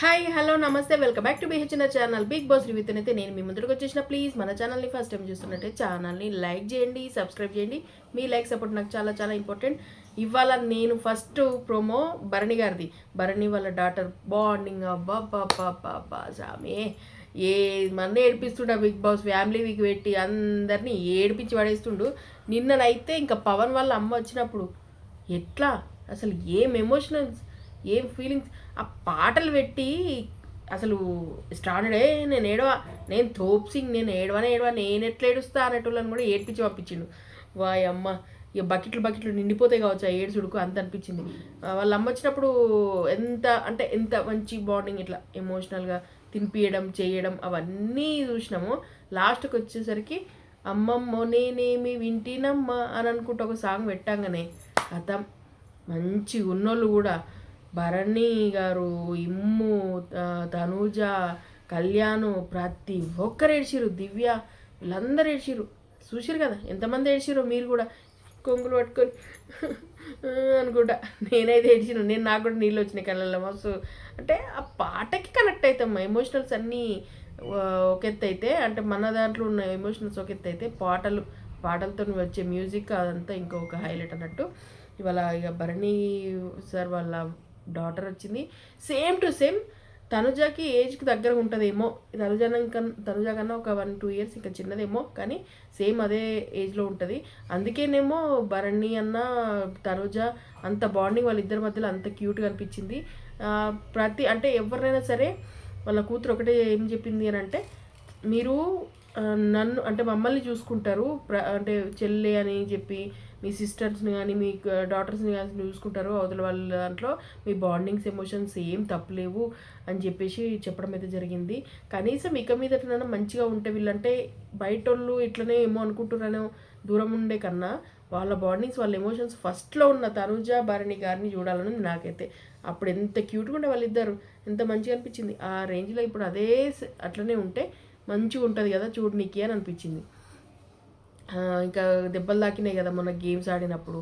Hi hello namaste welcome back to బిహెచ్న channel. Big Boss రివ్యూతో అయితే నేను మీ ముందుకు వచ్చేసిన. ప్లీజ్ మన ఛానల్ని ఫస్ట్ టైం చూస్తున్నట్టే ఛానల్ని లైక్ చేయండి సబ్స్క్రైబ్ చేయండి. మీ లైక్ సపోర్ట్ నాకు చాలా చాలా ఇంపార్టెంట్ ఇవాళ నేను ఫస్ట్ ప్రోమో భరణి గారిది. భరణి వాళ్ళ డాటర్ బాండింగ్ అబ్బా సామి. ఏ మన ఏడిపిస్తుండ బిగ్ బాస్ ఫ్యామిలీ వీక్ పెట్టి అందరినీ ఏడిపించి పడేస్తుండు. నిన్ననైతే ఇంకా పవన్ వాళ్ళ అమ్మ వచ్చినప్పుడు ఎట్లా? అసలు ఏం ఎమోషనల్స్ ఏం ఫీలింగ్స్ ఆ పాటలు పెట్టి అసలు స్టాండర్డే నేను ఏడవా నేను తోప్సింగ్ నేను ఏడవనే ఏడవా నేను ఎట్లా ఏడుస్తా అనేటోళ్ళని కూడా ఏడ్పించి పంపించిండు. వాయ్ అమ్మ ఇక బకెట్లు బకెట్లు నిండిపోతాయి కావచ్చు ఆ ఏడుచుడుకు అంత అనిపించింది. వాళ్ళు వాళ్ళ అమ్మ వచ్చినప్పుడు ఎంత అంటే ఎంత మంచి బాండింగ్ ఇట్లా ఎమోషనల్గా తినిపియడం చేయడం అవన్నీ చూసినాము. లాస్ట్కి వచ్చేసరికి అమ్మమ్మో నేనేమి వింటినమ్మ అని అనుకుంటూ ఒక సాంగ్ పెట్టంగానే అర్థం. మంచి ఉన్నోళ్ళు కూడా భరణి గారు ఇమ్ము తనూజ కళ్యాణ్ ప్రతి ఒక్కరు ఏడ్చిరు దివ్య వీళ్ళందరూ ఏడ్చిరు చూసిరు కదా? ఎంతమంది ఏడ్చిరో మీరు కూడా? కొంగులు పట్టుకొని అనుకుంటా. నేనైతే ఏడ్చిను నేను నాకు కూడా నీళ్ళు వచ్చినాయి కళ్ళల్లో మస్తు. అంటే ఆ పాటకి కనెక్ట్ అవుతాం ఎమోషనల్స్ అన్నీ ఒక ఎత్తు అయితే అంటే మన దాంట్లో ఉన్న ఎమోషనల్స్ ఒక ఎత్తు అయితే పాటలు పాటలతో వచ్చే మ్యూజిక్ అదంతా ఇంకొక హైలైట్ అన్నట్టు. ఇవాళ ఇక భరణి సార్ వాళ్ళ డాటర్ వచ్చింది. సేమ్ టు సేమ్ తనుజాకి ఏజ్కి దగ్గర ఉంటుందేమో. తనుజ కన్నా తనుజ కన్నా ఒక వన్ టూ ఇయర్స్ ఇంకా చిన్నదేమో కానీ సేమ్ అదే ఏజ్లో ఉంటుంది. అందుకేనేమో భరణి అన్న తనుజ అంత బాండింగ్ వాళ్ళిద్దరి మధ్యలో అంత క్యూట్గా అనిపించింది ప్రతి అంటే ఎవరినైనా సరే వాళ్ళ కూతురు ఒకటే ఏం చెప్పింది అని అంటే మీరు నన్ను అంటే మమ్మల్ని చూసుకుంటారు ప్ర అంటే చెల్లె అని చెప్పి మీ సిస్టర్స్ని కానీ మీ డాటర్స్ని కానీ చూసుకుంటారు. అవతల వాళ్ళ దాంట్లో మీ బాండింగ్స్ ఎమోషన్స్ ఏం తప్పలేవు అని చెప్పేసి చెప్పడం అయితే జరిగింది. కనీసం ఇక మీదటనైనా మంచిగా ఉంటే వీళ్ళంటే బయట వాళ్ళు ఇట్లనే ఏమో అనుకుంటున్నారనో దూరం ఉండే కన్నా వాళ్ళ బాండింగ్స్ వాళ్ళ ఎమోషన్స్ ఫస్ట్లో ఉన్న తనుజ భరణి గారిని చూడాలని నాకైతే. అప్పుడు ఎంత క్యూట్గా ఉండే వాళ్ళిద్దరు. ఎంత మంచిగా అనిపించింది. ఆ రేంజ్లో ఇప్పుడు అదే అట్లనే ఉంటే మంచిగా ఉంటుంది కదా చూడనీకి అని అనిపించింది. ఇంకా దెబ్బలు తాకినాయి కదా మొన్న గేమ్స్ ఆడినప్పుడు.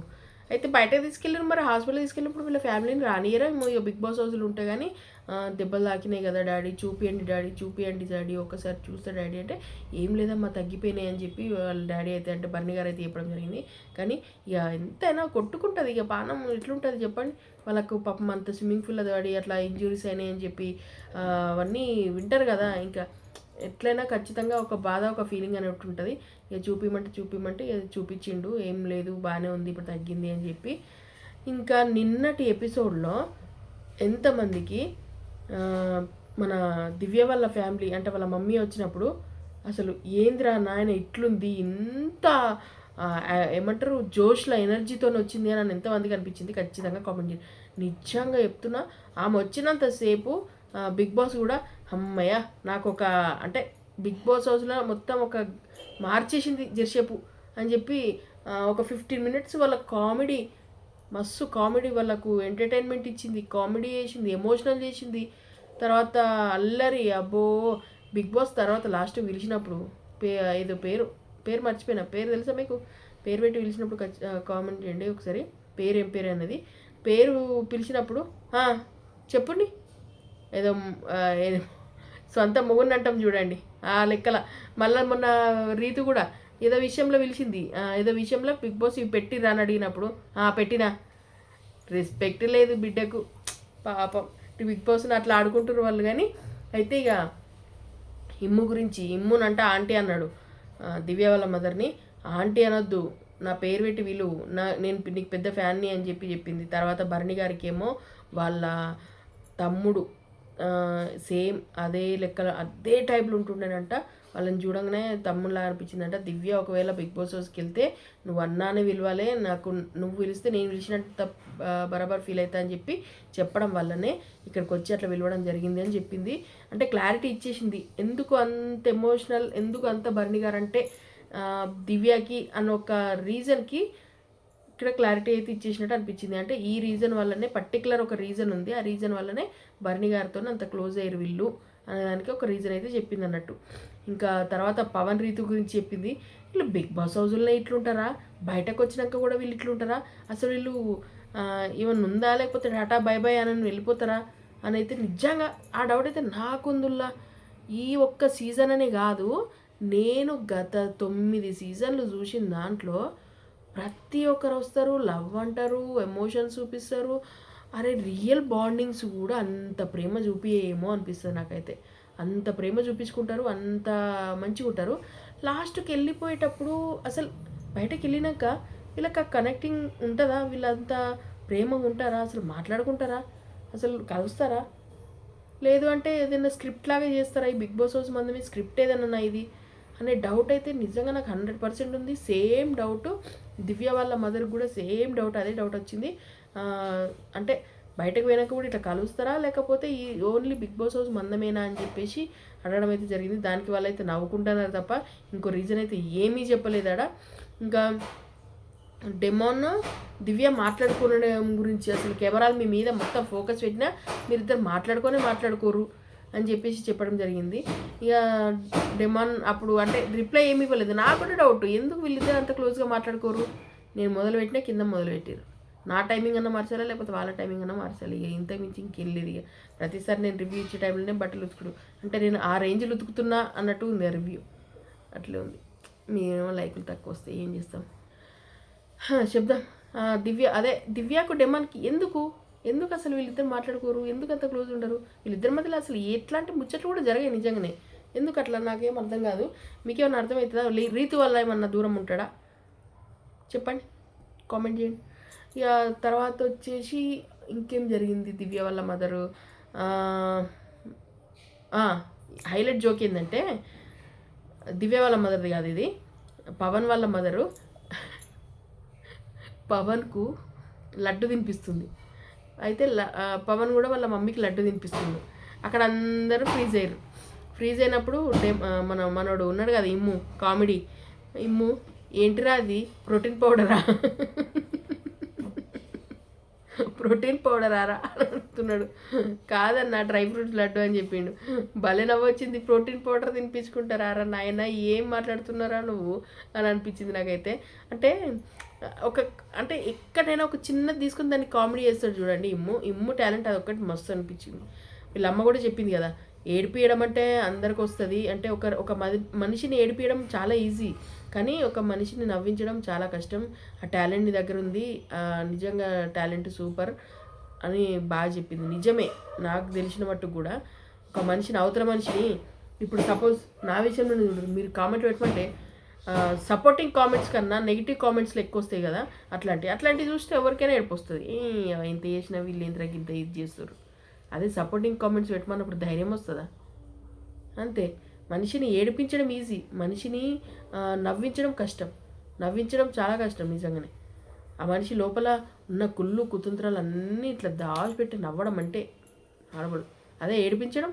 అయితే బయటకు తీసుకెళ్ళారు మరి హాస్పిటల్ తీసుకెళ్ళినప్పుడు వీళ్ళ ఫ్యామిలీని రానియరా ఇక బిగ్ బాస్ హౌస్లు ఉంటాయి కానీ దెబ్బలు తాకినాయి కదా డాడీ చూపియండి డాడీ చూపియండి డాడీ ఒకసారి చూస్తే డాడీ అంటే ఏం లేదమ్మా తగ్గిపోయినాయి అని చెప్పి వాళ్ళ డాడీ అయితే అంటే బర్ని గారు అయితే చెప్పడం జరిగింది. కానీ ఇక ఎంతైనా కొట్టుకుంటుంది ఇక పానం ఎట్లుంటుంది చెప్పండి. వాళ్ళకు పాపం అంత స్విమ్మింగ్ పూల్ అది వాడి అట్లా ఇంజురీస్ అయినాయి అని చెప్పి అవన్నీ వింటారు కదా. ఇంకా ఎట్లయినా ఖచ్చితంగా ఒక బాధ ఒక ఫీలింగ్ అనేటి ఉంటుంది. ఇక చూపిమంటే చూపిమంటే చూపించిండు ఏం లేదు బాగానే ఉంది ఇప్పుడు తగ్గింది అని చెప్పి. ఇంకా నిన్నటి ఎపిసోడ్లో ఎంతమందికి మన దివ్య వాళ్ళ ఫ్యామిలీ అంటే వాళ్ళ మమ్మీ వచ్చినప్పుడు అసలు ఏందిరా నాయన ఇట్లుంది ఇంత ఏమంటారు జోష్లో ఎనర్జీతో వచ్చింది అని ఎంతమందికి అనిపించింది ఖచ్చితంగా కామెంట్ చేయండి. నిజంగా చెప్తున్నా ఆమె వచ్చినంతసేపు బిగ్ బాస్ కూడా అమ్మయ్య నాకు ఒక అంటే బిగ్ బాస్ హౌస్లో మొత్తం ఒక మార్చేసింది జర్సేపు అని చెప్పి ఒక ఫిఫ్టీన్ మినిట్స్ వాళ్ళ కామెడీ మస్తు కామెడీ వాళ్ళకు ఎంటర్టైన్మెంట్ ఇచ్చింది. కామెడీ చేసింది ఎమోషనల్ చేసింది. తర్వాత అల్లరి అబ్బో బిగ్ బాస్ తర్వాత లాస్ట్ పిలిచినప్పుడు పే ఏదో పేరు పేరు మర్చిపోయినా పేరు తెలుసా మీకు? పేరు పెట్టి పిలిచినప్పుడు కామెంట్ చేయండి ఒకసారి. పేరు ఏం పేరు అనేది పేరు పిలిచినప్పుడు చెప్పండి. ఏదో ఏదో సొంత మొగుడిని అంటాం చూడండి. ఆ లెక్కల. మళ్ళీ మొన్న రీతి కూడా ఏదో విషయంలో పిలిచింది. ఏదో విషయంలో బిగ్ బాస్ ఇవి పెట్టిరా అని అడిగినప్పుడు "ఆ, పెట్టినా. రెస్పెక్ట్ లేదు బిడ్డకు. పాపం. బిగ్ బాస్ని అట్లా ఆడుకుంటారు వాళ్ళు కానీ అయితే ఇక ఇమ్ము గురించి ఇమ్మునంట ఆంటీ అన్నాడు. దివ్య వాళ్ళ మదర్ని ఆంటీ అనొద్దు. నా పేరు పెట్టి వీళ్ళు నా నేను నీకు పెద్ద ఫ్యాన్ని అని చెప్పి చెప్పింది. తర్వాత భరణి గారికి ఏమో వాళ్ళ తమ్ముడు సేమ్ అదే లెక్కలు అదే టైప్లో ఉంటుండేనంట. వాళ్ళని చూడంగానే తమ్ముళ్ళ అనిపించిందంట దివ్య ఒకవేళ బిగ్ బాస్ హౌస్కి వెళ్తే నువ్వు అన్నానే విలువాలే నాకు నువ్వు పిలిస్తే నేను పిలిచినట్టు బరాబర్ ఫీల్ అవుతా అని చెప్పి చెప్పడం వల్లనే ఇక్కడికి వచ్చి అట్లా పిలవడం జరిగింది అని చెప్పింది. అంటే క్లారిటీ ఇచ్చేసింది. ఎందుకు అంత ఎమోషనల్ ఎందుకు అంత బర్ణి గారంటే దివ్యకి అన్న ఒక రీజన్కి ఇక్కడ క్లారిటీ అయితే ఇచ్చేసినట్టు అనిపించింది. అంటే ఈ రీజన్ వల్లనే పర్టికులర్ ఒక రీజన్ ఉంది. ఆ రీజన్ వల్లనే బర్ణి గారితో అంత క్లోజ్ అయ్యారు వీళ్ళు అనేదానికి ఒక రీజన్ అయితే చెప్పింది అన్నట్టు. ఇంకా తర్వాత పవన్ రీతు గురించి చెప్పింది. వీళ్ళు బిగ్ బాస్ హౌజుల్లో ఇట్లుంటారా? బయటకు వచ్చినాక కూడా వీళ్ళు ఇట్లుంటారా? అసలు వీళ్ళు ఈవెన్ ఏమన్నా ఉందా? లేకపోతే టాటా బై బై అని వెళ్ళిపోతారా? అని అయితే నిజంగా ఆ డౌట్ అయితే నాకుందుల్లా. ఈ ఒక్క సీజన్ అనే కాదు నేను గత తొమ్మిది సీజన్లు చూసిన దాంట్లో ప్రతి ఒక్కరు వస్తారు లవ్ అంటారు ఎమోషన్స్ చూపిస్తారు. అరే రియల్ బాండింగ్స్ కూడా అంత ప్రేమ చూపియేమో అనిపిస్తుంది నాకైతే. అంత ప్రేమ చూపించుకుంటారు అంత మంచిగా ఉంటారు. లాస్ట్కి వెళ్ళిపోయేటప్పుడు అసలు బయటకు వెళ్ళినాక వీళ్ళకి ఆ కనెక్టింగ్ ఉంటుందా? వీళ్ళంతా ప్రేమగా ఉంటారా? అసలు మాట్లాడుకుంటారా? అసలు కలుస్తారా? లేదు అంటే ఏదైనా స్క్రిప్ట్ లాగా చేస్తారా? ఈ బిగ్ బాస్ హౌస్ మంది స్క్రిప్ట్ ఏదైనా ఇది? అనే డౌట్ అయితే నిజంగా నాకు హండ్రెడ్ పర్సెంట్ ఉంది. సేమ్ డౌట్ దివ్య వాళ్ళ మదర్కి కూడా సేమ్ డౌట్ అదే డౌట్ వచ్చింది. అంటే బయటకు పోయినాక కూడా ఇట్లా కలుస్తారా? లేకపోతే ఈ ఓన్లీ బిగ్ బాస్ హౌస్ మందమేనా అని చెప్పేసి అడగడం అయితే జరిగింది. దానికి వాళ్ళైతే నవ్వుకుంటున్నారు తప్ప ఇంకో రీజన్ అయితే ఏమీ చెప్పలేదాడ? ఇంకా డెమోన్ దివ్య మాట్లాడుకోవడం గురించి అసలు కెమెరాలు మీ మీద మొత్తం ఫోకస్ పెట్టినా మీరిద్దరు మాట్లాడుకొని మాట్లాడుకోరు. అని చెప్పేసి చెప్పడం జరిగింది. ఇక డెమాన్ అప్పుడు అంటే రిప్లై ఏమి ఇవ్వలేదు. నాకు కూడా డౌట్ ఎందుకు వీళ్ళిద్దరు అంత క్లోజ్గా మాట్లాడుకోరు? నేను మొదలుపెట్టినా కింద మొదలుపెట్టారు. నా టైమింగ్ అన్న మార్చాలా? లేకపోతే వాళ్ళ టైమింగ్ అన్న మార్చాలి? ఇక ఇంత మించి ఇంకెళ్ళేది ఇక. ప్రతిసారి నేను రివ్యూ ఇచ్చే టైంలోనే బట్టలు ఉతుకుడు. అంటే నేను ఆ రేంజ్లో ఉతుకుతున్నా అన్నట్టు ఉంది ఆ రివ్యూ అట్లే ఉంది. మీరేమో లైకులు తక్కువ వస్తాయి ఏం చేస్తాం? శబ్దం చెప్దాం. దివ్య అదే దివ్యకు డెమాన్కి ఎందుకు ఎందుకు అసలు వీళ్ళిద్దరు మాట్లాడుకోరు? ఎందుకు అంత క్లోజ్ ఉండరు? వీళ్ళిద్దరి మధ్యలో అసలు ఎట్లాంటి ముచ్చట్లు కూడా జరగాయి నిజంగానే. ఎందుకు అట్లా నాకేం అర్థం కాదు. మీకేమైనా అర్థమవుతుందా? రీతి వల్ల ఏమన్నా దూరం ఉంటాడా? చెప్పండి. కామెంట్ చేయండి. ఇక తర్వాత వచ్చేసి ఇంకేం జరిగింది దివ్య వాళ్ళ మదరు? హైలైట్ జోక్ ఏంటంటే దివ్య వాళ్ళ మదర్ది కాదు ఇది. పవన్ వాళ్ళ మదరు పవన్కు లడ్డు తినిపిస్తుంది. అయితే పవన్ కూడా వాళ్ళ మమ్మీకి లడ్డు తినిపిస్తుంది అక్కడ అందరూ ఫ్రీజ్ అయ్యారు ఫ్రీజ్ అయినప్పుడు మన మనోడు ఉన్నాడు కదా ఇమ్ము కామెడీ. ఇమ్ము ఏంటిరా అది? ప్రోటీన్ పౌడరా? ప్రోటీన్ పౌడర్ ఆరా అని అంటున్నాడు. కాదన్న డ్రై ఫ్రూట్స్ లడ్డు అని చెప్పిండు. భలే నవ్వొచ్చింది ప్రోటీన్ పౌడర్ తినిపించుకుంటారా నాయన? ఏం మాట్లాడుతున్నారా నువ్వు? అని అనిపించింది నాకైతే. అంటే ఒక అంటే ఎక్కడైనా ఒక చిన్నది తీసుకుని దాన్ని కామెడీ చేస్తాడు చూడండి. ఇమ్ము ఇమ్ము టాలెంట్ అది ఒకటి మస్తు అనిపించింది. వీళ్ళ అమ్మ కూడా చెప్పింది కదా ఏడిపియడం అంటే అందరికి వస్తుంది. అంటే ఒక ఒక మనిషిని ఏడిపియడం చాలా ఈజీ. కానీ ఒక మనిషిని నవ్వించడం చాలా కష్టం. ఆ టాలెంట్ నీ దగ్గర ఉంది. నిజంగా టాలెంట్ సూపర్ అని బాగా చెప్పింది. నిజమే నాకు తెలిసిన మట్టుకు కూడా. ఒక మనిషిని అవతల మనిషిని ఇప్పుడు సపోజ్ నా విషయంలో చూడండి మీరు కామెంట్ పెట్టమంటే సపోర్టింగ్ కామెంట్స్ కన్నా నెగిటివ్ కామెంట్స్లో ఎక్కువ వస్తాయి కదా అట్లాంటివి అట్లాంటివి చూస్తే ఎవరికైనా ఏడుపు వస్తుంది. ఇంత చేసినా వీళ్ళు ఇంత ఇంత ఇది చేస్తారు. అదే సపోర్టింగ్ కామెంట్స్ పెట్టమన్నప్పుడు ధైర్యం వస్తుందా? అంతే. మనిషిని ఏడిపించడం ఈజీ మనిషిని నవ్వించడం కష్టం. నవ్వించడం చాలా కష్టం నిజంగానే. ఆ మనిషి లోపల ఉన్న కుళ్ళు కుతంత్రాలు అన్నీ ఇట్లా దాచిపెట్టి నవ్వడం అంటే ఆడబడు అదే ఏడిపించడం?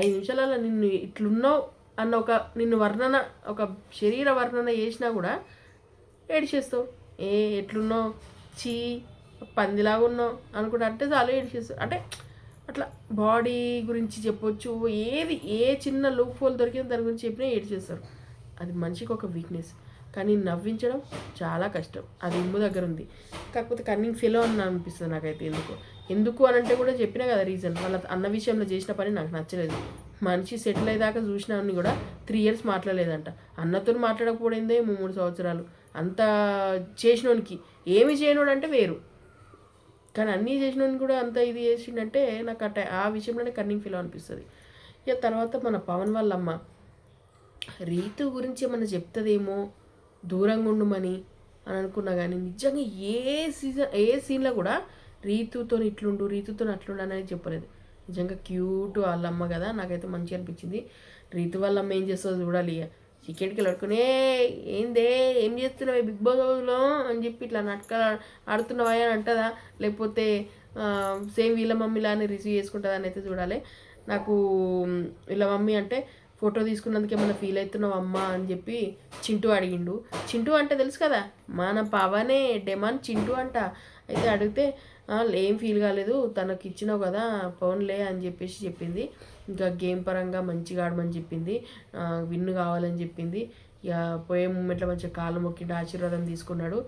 ఐదు నిమిషాలలో నిన్ను ఇట్లున్నావు అన్న ఒక నిన్ను వర్ణన ఒక శరీర వర్ణన చేసినా కూడా ఏడిచేస్తావు. ఏ ఎట్లున్నావు? చీ పందిలాగా ఉన్నావు అనుకుంటా అంటే చాలు ఏడిచేస్తావు. అంటే అట్లా బాడీ గురించి చెప్పొచ్చు ఏది ఏ చిన్న లూప్ హోల్ దొరికిన దాని గురించి చెప్పినా ఏడిచేస్తారు. అది మనిషికి ఒక వీక్నెస్ కానీ నవ్వించడం చాలా కష్టం. అది ఇమ్ము దగ్గర ఉంది. కాకపోతే కన్నింగ్ ఫెలో అని అనిపిస్తుంది నాకైతే ఎందుకు. ఎందుకు అని అంటే కూడా చెప్పినా కదా రీజన్ వాళ్ళ అన్న విషయంలో చేసిన పని నాకు నచ్చలేదు. మనిషి సెటిల్ అయ్యేదాకా చూసినాన్ని కూడా త్రీ ఇయర్స్ మాట్లాడలేదంట. అన్నతో మాట్లాడకపోయిందే మూడు సంవత్సరాలు. అంత చేసినోనికి ఏమి చేయనోడు అంటే వేరు. కానీ అన్నీ చేసినోని కూడా అంత ఇది చేసిండంటే నాకు అట్ట ఆ విషయంలోనే కన్నింగ్ ఫీల్ అనిపిస్తుంది. ఇక తర్వాత మన పవన్ వాళ్ళమ్మ రీతు గురించి ఏమన్నా చెప్తుందేమో దూరంగా ఉండమని అని అనుకున్నా కానీ నిజంగా ఏ సీజన్ ఏ సీన్లో కూడా రీతుతో ఇట్లుండు రీతుతో అట్లుండు అనేది చెప్పలేదు. నిజంగా క్యూట్ వాళ్ళ అమ్మ కదా నాకైతే మంచిగా అనిపించింది. రీతు వాళ్ళ అమ్మ ఏం చేస్తుందో చూడాలి ఇక. చికెట్కి ఏందే ఏం చేస్తున్నావు బిగ్ బాస్ హౌస్లో? అని చెప్పి ఇట్లా నాటకాలు ఆడుతున్నావా అని అంటదా. లేకపోతే సేమ్ వీళ్ళ మమ్మీలానే రిసీవ్ చేసుకుంటుందా అని అయితే చూడాలి. నాకు వీళ్ళ మమ్మీ అంటే ఫోటో తీసుకున్నందుకు ఏమైనా ఫీల్ అవుతున్నావు అమ్మ అని చెప్పి చింటూ అడిగిండు. చింటూ అంటే తెలుసు కదా మన పవనే డెమాన్ చింటూ అంట. అయితే అడిగితే ఏం ఫీల్ కాలేదు. తనకి ఇచ్చినావు కదా పవన్లే అని చెప్పేసి చెప్పింది. ఇంకా గేమ్ పరంగా మంచిగా ఆడమని చెప్పింది. విన్ కావాలని చెప్పింది. ఇక పోయే మూమెంట్లో మంచిగా కాళ్ళు మొక్కిండి ఆశీర్వాదం తీసుకున్నాడు.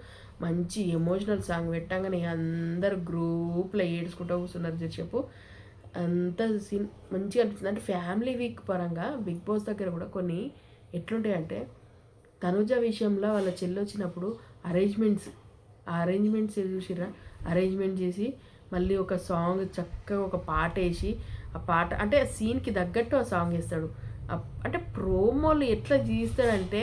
మంచి ఎమోషనల్ సాంగ్ పెట్టంగానే అందరు గ్రూప్లో ఏడుచుకుంటూ కూర్చున్నారు చెప్పు. అంత సీన్ మంచిగా అనిపిస్తుంది. అంటే ఫ్యామిలీ వీక్ పరంగా బిగ్ బాస్ దగ్గర కూడా కొన్ని ఎట్లుంటాయంటే తనుజ విషయంలో వాళ్ళ చెల్లి వచ్చినప్పుడు అరేంజ్మెంట్స్ ఆ అరేంజ్మెంట్స్ చూసిరా అరేంజ్మెంట్ చేసి మళ్ళీ ఒక సాంగ్ చక్కగా ఒక పాట వేసి ఆ పాట అంటే సీన్కి తగ్గట్టు ఆ సాంగ్ వేస్తాడు. అంటే ప్రోమోలు ఎట్లా తీస్తాడంటే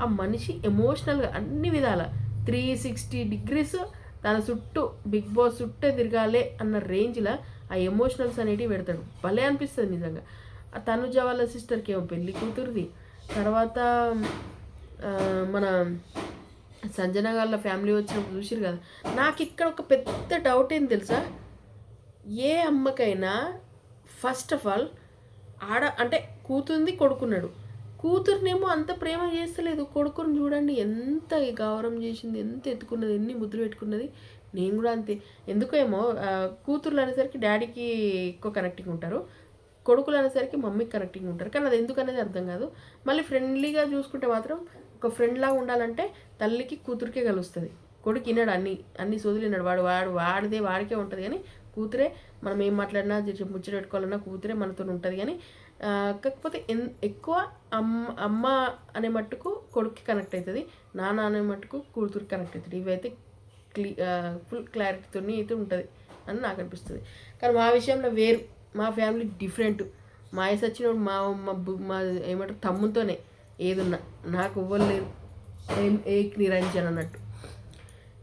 ఆ మనిషి ఎమోషనల్గా అన్ని విధాల. త్రీ సిక్స్టీ డిగ్రీస్ తన చుట్టూ బిగ్ బాస్ చుట్టే తిరగాలి అన్న రేంజ్లో ఆ ఎమోషనల్స్ అనేటివి పెడతాడు. భలే అనిపిస్తుంది నిజంగా. ఆ తనుజ వాళ్ళ సిస్టర్కి ఏమో పెళ్ళి కూతురుది. తర్వాత మన సంజన వాళ్ళ ఫ్యామిలీ వచ్చినప్పుడు చూసిరు కదా. నాకు ఇక్కడ ఒక పెద్ద డౌట్ ఏంది తెలుసా? ఏ అమ్మకైనా ఫస్ట్ ఆఫ్ ఆల్ ఆడ అంటే కూతురుంది కొడుకున్నాడు. కూతురునేమో అంత ప్రేమ చేస్తలేదు. కొడుకుని చూడండి ఎంత గౌరవం చేసింది ఎంత ఎత్తుకున్నది ఎన్ని ముద్దులు పెట్టుకున్నది. నేను కూడా అంతే. ఎందుకేమో కూతురులు కూతుర్లు అనేసరికి డాడీకి ఎక్కువ కనెక్టింగ్ ఉంటారు. కొడుకులు అనేసరికి మమ్మీకి కనెక్టింగ్ ఉంటారు. కానీ అది ఎందుకు అనేది అర్థం కాదు. మళ్ళీ ఫ్రెండ్లీగా చూసుకుంటే మాత్రం ఒక ఫ్రెండ్ లాగా ఉండాలంటే తల్లికి కూతురికే కలుస్తుంది. కొడుకు విన్నాడు అన్ని అన్ని సోదులు విన్నాడు వాడు వాడు వాడిదే వాడికే ఉంటుంది కానీ కూతురే మనం ఏం మాట్లాడినా ముచ్చట పెట్టుకోవాలన్నా కూతురే మనతో ఉంటుంది కానీ కాకపోతే ఎన్ ఎక్కువ అమ్మ అమ్మ అనే మట్టుకు కొడుక్కి కనెక్ట్ అవుతుంది నాన్న అనే మట్టుకు కూతురికి కనెక్ట్ అవుతుంది ఇవైతే క్లీ ఫుల్ క్లారిటీతో అయితే ఉంటుంది అని నాకు అనిపిస్తుంది. కానీ మా విషయంలో వేరు. మా ఫ్యామిలీ డిఫరెంట్ మా వయసు వచ్చినప్పుడు మా మా ఏమంటారు తమ్ముతోనే ఏదున్నా నాకు ఎవ్వరు లేరు ఏం ఏక్ నిరంజన్ అన్నట్టు.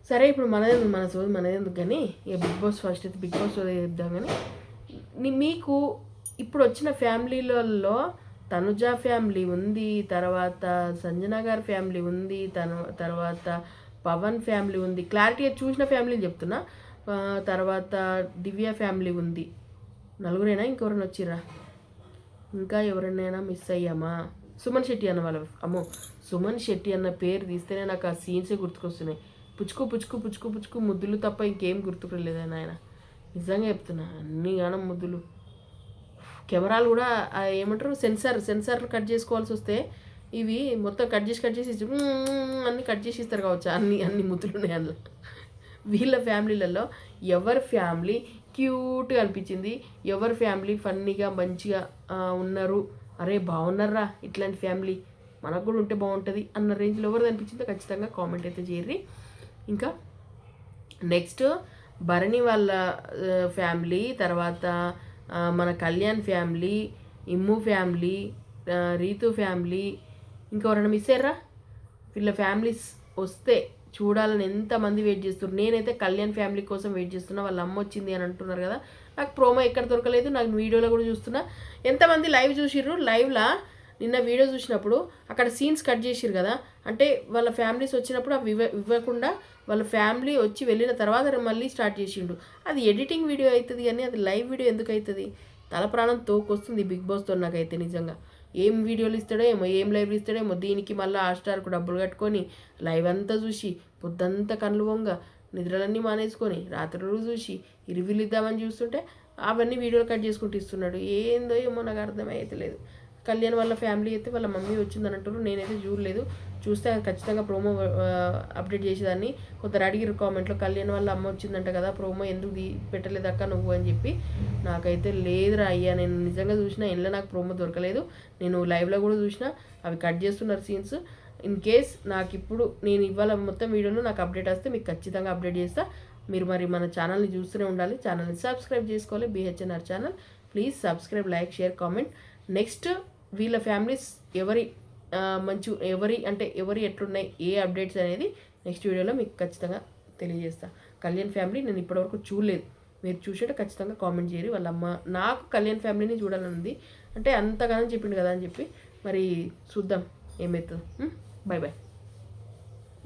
సరే ఇప్పుడు మనదే మన సోది మనదే ఎందుకు కానీ ఇక బిగ్ బాస్ ఫస్ట్ అయితే బిగ్ బాస్ సోది చెప్దాం కానీ మీకు ఇప్పుడు వచ్చిన ఫ్యామిలీలలో తనుజ ఫ్యామిలీ ఉంది తర్వాత సంజన గారి ఫ్యామిలీ ఉంది తను తర్వాత పవన్ ఫ్యామిలీ ఉంది. క్లారిటీగా చూసిన ఫ్యామిలీని చెప్తున్నా. తర్వాత దివ్య ఫ్యామిలీ ఉంది. నలుగురేనా? ఇంకెవరైనా వచ్చిర్రా? ఇంకా ఎవరినైనా మిస్ అయ్యామా? సుమన్ శెట్టి అన్న వాళ్ళ అమ్మో సుమన్ శెట్టి అన్న పేరు తీస్తేనే నాకు ఆ సీన్సే గుర్తుకొస్తున్నాయి. పుచ్చుకు పుచ్చుకు పుచ్చుకు పుచ్చుకు ముద్దులు తప్ప ఇంకేం గుర్తుకులేదు ఆయన నిజంగా చెప్తున్నా అన్ని గానం ముద్దులు. కెమెరాలు కూడా ఏమంటారు సెన్సార్ సెన్సార్లు కట్ చేసుకోవాల్సి వస్తే ఇవి మొత్తం కట్ చేసి కట్ చేసి అన్ని కట్ చేసి ఇస్తారు కావచ్చు. అన్ని అన్ని ముద్దులు ఉన్నాయి అందులో. వీళ్ళ ఫ్యామిలీలలో ఎవరి ఫ్యామిలీ క్యూట్గా అనిపించింది? ఎవరి ఫ్యామిలీ ఫన్నీగా మంచిగా ఉన్నారు? అరే బాగున్నారా? ఇట్లాంటి ఫ్యామిలీ మనకు కూడా ఉంటే బాగుంటుంది అన్న రేంజ్లో ఎవరిది అనిపించిందో ఖచ్చితంగా కామెంట్ అయితే చేయర్రి. ఇంకా నెక్స్ట్ భరణి వాళ్ళ ఫ్యామిలీ తర్వాత మన Kalyan family Immu family Rithu family ఇంకెవరైనా మిస్ అయ్యారా? వీళ్ళ ఫ్యామిలీస్ వస్తే చూడాలని ఎంతమంది వెయిట్ చేస్తున్నారు? నేనైతే కళ్యాణ్ ఫ్యామిలీ కోసం వెయిట్ చేస్తున్నా వాళ్ళ అమ్మ వచ్చింది అని అంటున్నారు కదా. నాకు ప్రోమో ఎక్కడ దొరకలేదు నాకు వీడియోలో కూడా చూస్తున్నా. ఎంతమంది లైవ్ చూసిర్రు? లైవ్లా నిన్న వీడియో చూసినప్పుడు అక్కడ సీన్స్ కట్ చేసిరు కదా. అంటే వాళ్ళ ఫ్యామిలీస్ వచ్చినప్పుడు అవి ఇవ్వకుండా వాళ్ళ ఫ్యామిలీ వచ్చి వెళ్ళిన తర్వాత మళ్ళీ స్టార్ట్ చేసిండు. అది ఎడిటింగ్ వీడియో అవుతుంది కానీ అది లైవ్ వీడియో ఎందుకు అవుతుంది తల ప్రాణం తోకొస్తుంది బిగ్ బాస్తో నాకైతే నిజంగా. ఏం వీడియోలు ఇస్తాడో ఏమో ఏం లైవ్లు ఇస్తాడో ఏమో దీనికి మళ్ళీ హాట్స్టార్కు డబ్బులు కట్టుకొని లైవ్ అంతా చూసి పొద్దంతా కళ్ళు వంగ నిద్రలన్నీ మానేసుకొని రాత్రులు చూసి ఇరువిలు ఇద్దామని చూస్తుంటే అవన్నీ వీడియోలు కట్ చేసుకుంటూ ఇస్తున్నాడు. ఏందో ఏమో నాకు అర్థమైతలేదు కళ్యాణ్ వాళ్ళ ఫ్యామిలీ అయితే వాళ్ళ మమ్మీ వచ్చిందని అంటారు నేనైతే చూడలేదు. చూస్తే అది ఖచ్చితంగా ప్రోమో అప్డేట్ చేసేదాన్ని. కొందరు అడిగిరు కామెంట్లో కళ్యాణ్ వాళ్ళ అమ్మ వచ్చిందంట కదా ప్రోమో ఎందుకు దీ పెట్టలేదక్క నువ్వు? అని చెప్పి. నాకైతే లేదురా అయ్యా నేను నిజంగా చూసిన ఇంట్లో నాకు ప్రోమో దొరకలేదు. నేను లైవ్లో కూడా చూసిన అవి కట్ చేస్తున్నారు సీన్స్. ఇన్ కేస్ నాకు ఇప్పుడు నేను ఇవాళ మొత్తం వీడియోలో నాకు అప్డేట్ వస్తే మీకు ఖచ్చితంగా అప్డేట్ చేస్తా. మీరు మరి మన ఛానల్ని చూస్తూనే ఉండాలి. ఛానల్ని సబ్స్క్రైబ్ చేసుకోవాలి. BHNR channel please subscribe like share comment next వీళ్ళ ఫ్యామిలీస్ ఎవరి మంచి ఎవరి అంటే ఎవరి ఎట్లున్నాయి ఏ అప్డేట్స్ అనేది నెక్స్ట్ వీడియోలో మీకు ఖచ్చితంగా తెలియజేస్తా. కళ్యాణ్ ఫ్యామిలీ నేను ఇప్పటివరకు చూడలేదు. మీరు చూసేట ఖచ్చితంగా కామెంట్ చేయరు వాళ్ళ అమ్మ నాకు కళ్యాణ్ ఫ్యామిలీని చూడాలని ఉంది. అంటే అంతగానో చెప్పిండు కదా అని చెప్పి మరి చూద్దాం. ఏమవుతుందో బాయ్ బాయ్